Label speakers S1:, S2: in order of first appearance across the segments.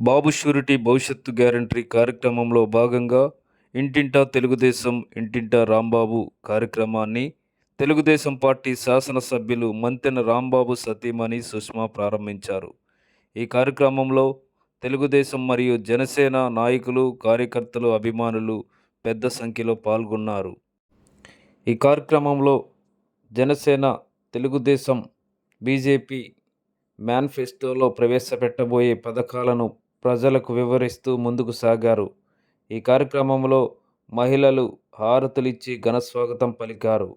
S1: బాబు surety భవిష్యత్తు guarantee కార్యక్రమంలో భాగంగా ఇంటింటా తెలుగుదేశం ఇంటింటా రాంబాబు కార్యక్రమాన్ని తెలుగుదేశం పార్టీ శాసనసభ్యులు మంతెన రాంబాబు సతీమణి సుష్మా ప్రారంభించారు. ఈ కార్యక్రమంలో తెలుగుదేశం మరియు జనసేన నాయకులు కార్యకర్తలు అభిమానులు పెద్ద సంఖ్యలో పాల్గొన్నారు. ఈ కార్యక్రమంలో జనసేన తెలుగుదేశం బీజేపీ మేనిఫెస్టోలో ప్రవేశపెట్టబోయే పథకాలను ప్రజలకు వివరిస్తూ ముందుకు సాగారు. ఈ కార్యక్రమంలో మహిళలు హారతులిచ్చి ఘనస్వాగతం పలికారు.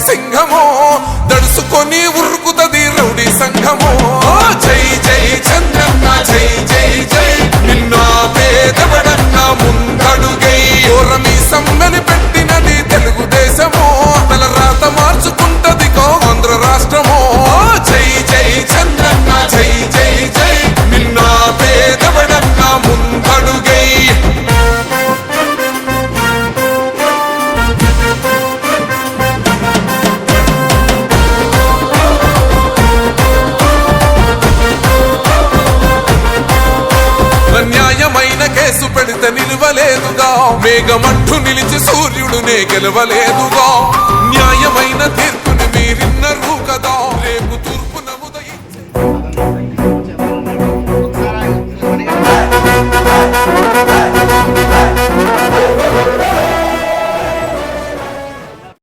S2: సింహము దడుసుకొని గెలవలేదుగా. మేఘమంటూ నిలిచి సూర్యుడునే గెలవలేదుగా. న్యాయమైన